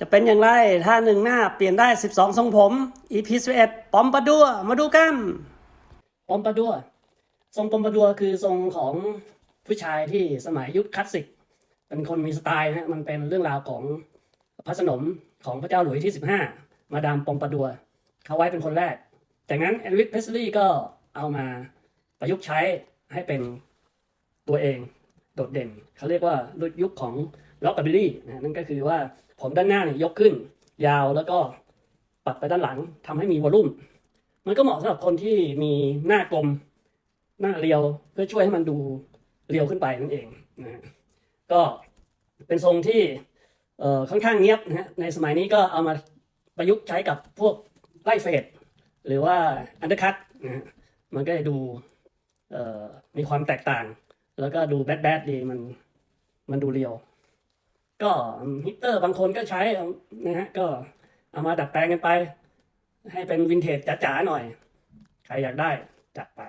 จะเป็นอย่างไร ถ้าหนึ่งหน้าเปลี่ยนได้ 12 ทรงผม EP 11ปอมปะดัว มาดูกัน ปอมปะดัว ทรงปอมปะดัวคือทรงของผู้ชายที่สมัยยุคคลาสสิก เป็นคนมีสไตล์นะมันเป็นเรื่องราวของพระสนมของพระเจ้าหลุยส์ที่ 15 มาดามปอมปะดัว เขาไว้เป็นคนแรก จากนั้นเอลวิสเพสลีย์ก็เอามาประยุกต์ใช้ให้เป็นตัวเองโดดเด่น เขาเรียกว่ายุคของ ล็อกกับบิลลี่นะนั่นก็คือว่าผมด้านหน้าเนี่ยยกขึ้น ยาวแล้วก็ปัดไปด้านหลังทำให้มีวอลลุ่ม มันก็เหมาะสำหรับคนที่มีหน้ากลมหน้าเรียวเพื่อช่วยให้มันดูเรียวขึ้นไปนั่นเองนะฮะก็เป็นทรงที่ค่อนข้างเนียบนะฮะในสมัยนี้ก็เอามาประยุกต์ใช้กับพวกไล่เฟดหรือว่าอันเดอร์คัตนะฮะมันก็จะดูมีความแตกต่าง แล้วก็ดูแบดแบดดีมันมันดูเรียว ก็ฮิตเตอร์บางคนก็ใช้นะฮะก็เอามาดัดแปลงกันไป ให้เป็นวินเทจจ๋าๆหน่อย ใครอยากได้จัดไป